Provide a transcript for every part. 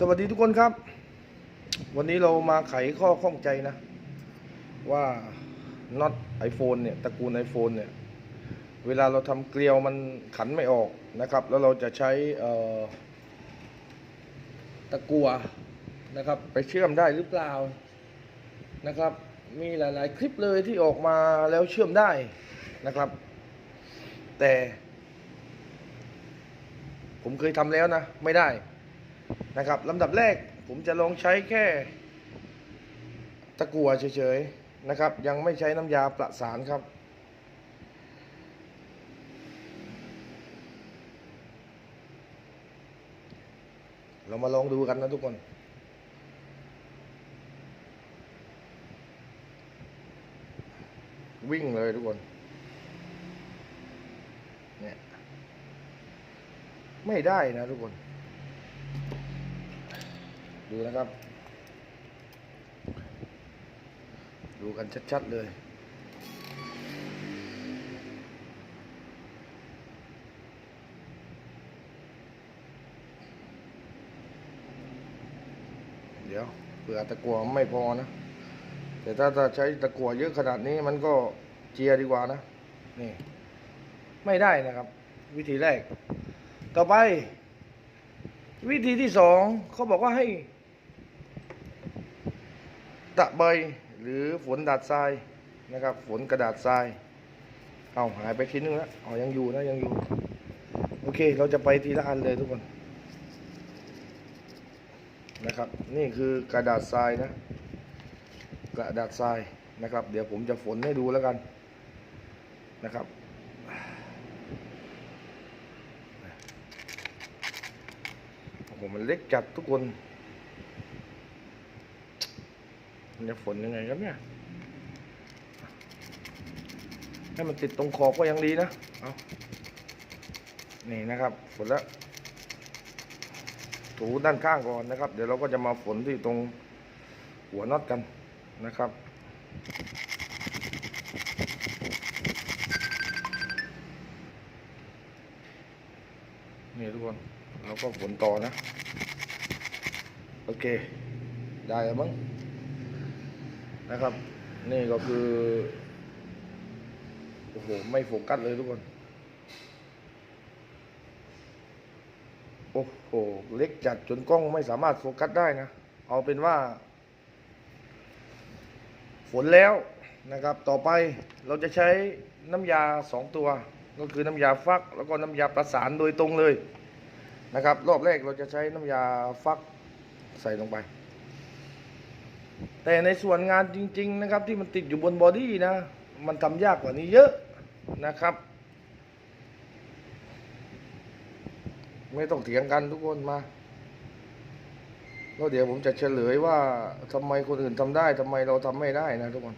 สวัสดีทุกคนครับ วันนี้เรามาไขข้อข้องใจนะ ว่าน็อต iPhone เนี่ยตระกูล iPhone เนี่ย เวลาเราทำเกลียวมันขันไม่ออกนะครับ แล้วเราจะใช้ตะกัวนะครับ ไปเชื่อมได้หรือเปล่านะครับ มีหลาย ๆ คลิปเลยที่ออกมาแล้วเชื่อมได้นะครับ แต่ ผมเคยทำแล้วนะ ไม่ได้ นะครับลำดับแรกผมจะลองใช้แค่ตะกัวเฉยๆนะครับ ยังไม่ใช้น้ำยาประสานครับ เรามาลองดูกันนะทุกคนวิ่งเลยทุกคน เนี่ย ไม่ได้นะทุกคน ดูนะครับ ดูกันชัดๆเลยเดี๋ยวเผื่อตะกัวไม่พอนะ แต่ถ้าถ้าใช้ตะกัวเยอะขนาดนี้มันก็เจียดีกว่านะ นี่ ไม่ได้นะครับ วิธีแรก ต่อไป วิธีที่สองเขาบอกว่าให้ ตะใบหรือฝนดาดทรายนะครับ ฝนกระดาษทราย เอาหายไปชิ้นนึงแล้วอ๋อยังอยู่นะยังอยู่ โอเค เราจะไปทีละอันเลยทุกคนนะครับ นี่คือกระดาษทรายนะ กระดาษทรายนะครับ เดี๋ยวผมจะฝนให้ดูแล้วกันนะครับโอ้โหมันเล็กจัดทุกคน มันจะฝนยังไงครับเนี่ยให้มันติดตรงขอบก็ยังดีนะเอานี่นะครับฝนแล้ว ถูด้านข้างก่อนนะครับ เดี๋ยวเราก็จะมาฝนที่ตรงหัวน็อตกันนะครับนี่ทุกคนเราก็ฝนต่อนะ โอเค ได้แล้วมั้ง นะครับ นี่ก็คือโอ้โหไม่โฟกัสเลยทุกคน โอ้โหเล็กจัดจนกล้องไม่สามารถโฟกัสได้นะ เอาเป็นว่า ฝนแล้วนะครับ ต่อไปเราจะใช้น้ำยาสองตัว ก็คือน้ำยาฟัก แล้วก็น้ำยาประสานโดยตรงเลยนะครับ รอบแรกเราจะใช้น้ำยาฟักใส่ลงไป แต่ในส่วนงานจริง ๆ นะครับ ที่มันติดอยู่บนบอดี้นะ มันทำยากกว่านี้เยอะนะครับ ไม่ต้องเถียงกันทุกคนมาแล้วเดี๋ยวผมจะเฉลยว่าทำไมคนอื่นทำได้ทำไมเราทำไม่ได้นะทุกคน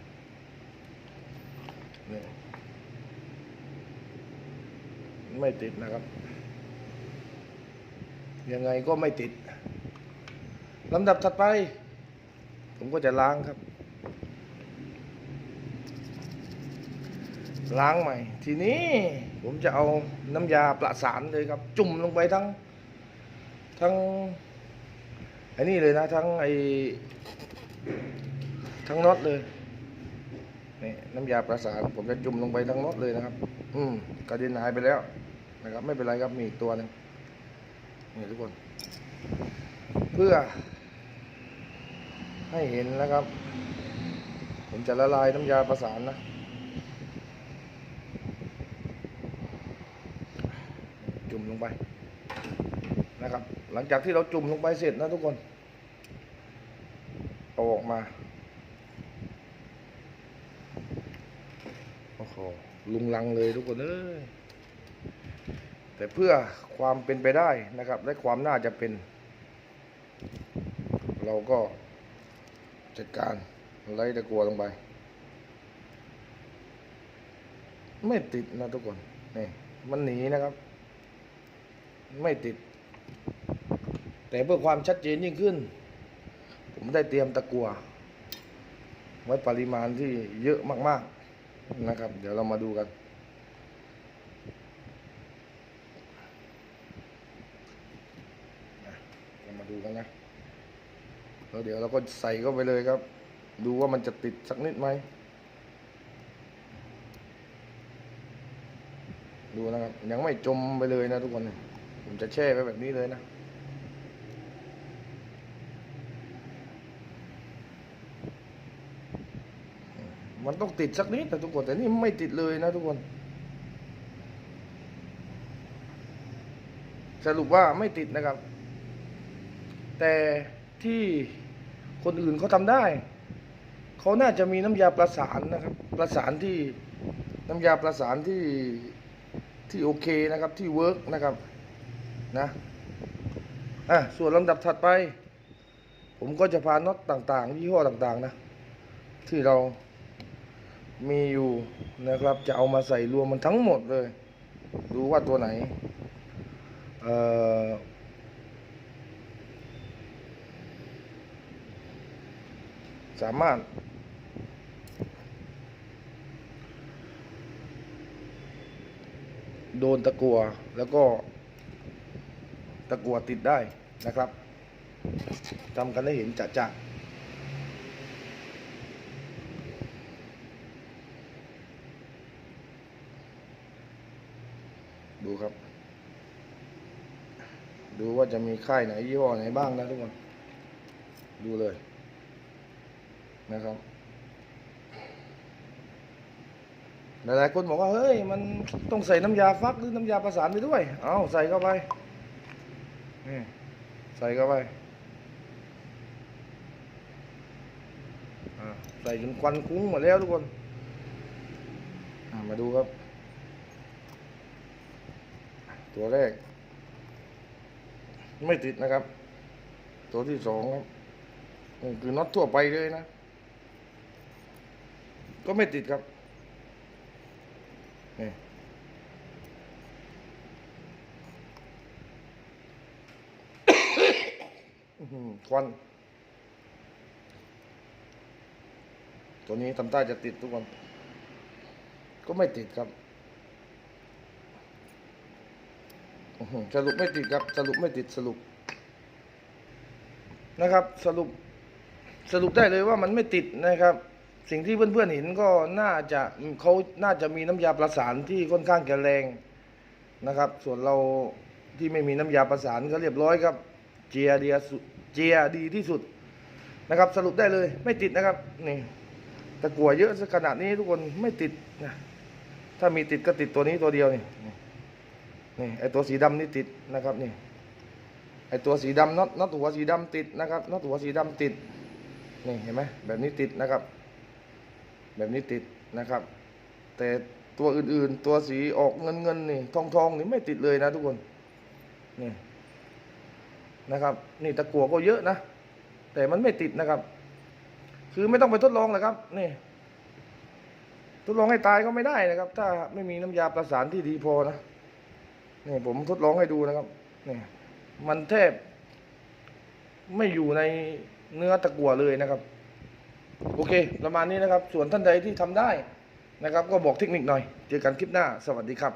ไม่ติดนะครับ ยังไงก็ไม่ติดลำดับถัดไป ผมก็จะล้างครับ ล้างใหม่ ทีนี้ผมจะเอาน้ำยาประสานเลยครับ จุ่มลงไปทั้ง ทั้งไอ้นี่เลยนะ ทั้งไอ้ทั้งน็อตเลยนี่น้ำยาประสานผมจะจุ่มลงไปทั้งน็อตเลยนะครับ อืมกระเด็นหายไปแล้วนะครับ ไม่เป็นไรครับมีอีกตัวหนึงนี่ทุกคน เพื่อ ให้เห็นนะครับผมจะละลายน้ำยาประสานนะจุ่มลงไปนะครับ หลังจากที่เราจุ่มลงไปเสร็จนะทุกคนเอาออกมาโอ้โหลุงลังเลยทุกคนเอ้ยแต่เพื่อความเป็นไปได้นะครับ และความน่าจะเป็น เราก็ จัดการไล่ตะกัวลงไป ไม่ติดนะทุกคนนี่มันหนีนะครับ ไม่ติด แต่เพื่อความชัดเจนยิ่งขึ้น ผมได้เตรียมตะกัว ไว้ปริมาณที่เยอะมาก ๆ นะครับ เดี๋ยวเรามาดูกัน เรามาดูกันนะ แล้วเดี๋ยวเราก็ใส่เข้าไปเลยครับ ดูว่ามันจะติดสักนิดไหมดูนะครับยังไม่จมไปเลยนะทุกคนผมจะแช่ไว้แบบนี้เลยนะมันต้องติดสักนิดนะทุกคนแต่นี่ไม่ติดเลยนะทุกคน สรุปว่าไม่ติดนะครับ แต่ที่ คนอื่นเขาทำได้ เขาน่าจะมีน้ำยาประสานนะครับ ประสานที่น้ำยาประสานที่ที่โอเคนะครับที่เวิร์กนะครับนะอะส่วนลำดับถัดไป ผมก็จะพาน็อตต่างๆยี่ห้อต่างๆนะ ที่เรามีอยู่นะครับ จะเอามาใส่รวมมันทั้งหมดเลย ดูว่าตัวไหน เอ่อ สามารถ โดนตะกัวแล้วก็ตะกัวติดได้นะครับทำกันได้เห็นจะจะดูครับ ดูว่าจะมีค่ายไหนยี่ห้อไหนบ้างนะทุกคน ดูเลย นะครับหลายๆคนบอกว่าเฮ้ยมันต้องใส่น้ำยาฟักหรือน้ำยาประสานไปด้วย เอาใส่เข้าไปนี่ใส่เข้าไปใส่จนควันคุ้งหมดแล้วทุกคนมาดูครับ ตัวแรก ไม่ติดนะครับ ตัวที่สองครับนี่คือน็อตทั่วไปเลยนะ ก็ไม่ติดครับนี่ควัน ตัวนี้ทำท่าจะติดทุกคนก็ไม่ติดครับสรุปไม่ติดครับ สรุปไม่ติดสรุป นะครับ สรุป สรุปได้เลยว่ามันไม่ติดนะครับ สิ่งที่เพื่อนๆเห็นก็น่าจะเขาน่าจะมีน้ำยาประสานที่ค่อนข้างแข็งแรงนะครับ ส่วนเราที่ไม่มีน้ำยาประสานก็เรียบร้อยครับ เจียเดียสุเจียดีที่สุดนะครับ สรุปได้เลยไม่ติดนะครับนี่ตะกั่วเยอะขนาดนี้ทุกคนไม่ติดนะถ้ามีติดก็ติดตัวนี้ตัวเดียวนี่นี่ไอตัวสีดำนี่ติดนะครับนี่ไอตัวสีดำน็อตน็อตหัวสีดำติดนะครับน็อตหัวสีดำติดนี่เห็นไหมแบบนี้ติดนะครับ แบบนี้ติดนะครับ แต่ตัวอื่นๆ ตัวสีออกเงินเงินนี่ทองทองนี่ไม่ติดเลยนะทุกคนนี่นะครับ นี่ตะกัวก็เยอะนะ แต่มันไม่ติดนะครับ คือไม่ต้องไปทดลองเลยครับนี่ทดลองให้ตายก็ไม่ได้นะครับ ถ้าไม่มีน้ำยาประสานที่ดีพอนะนี่ผมทดลองให้ดูนะครับนี่มันแทบไม่อยู่ในเนื้อตะกัวเลยนะครับ โอเค ประมาณนี้นะครับ ส่วนท่านใดที่ทำได้นะครับ ก็บอกเทคนิคหน่อย เจอกันคลิปหน้า สวัสดีครับ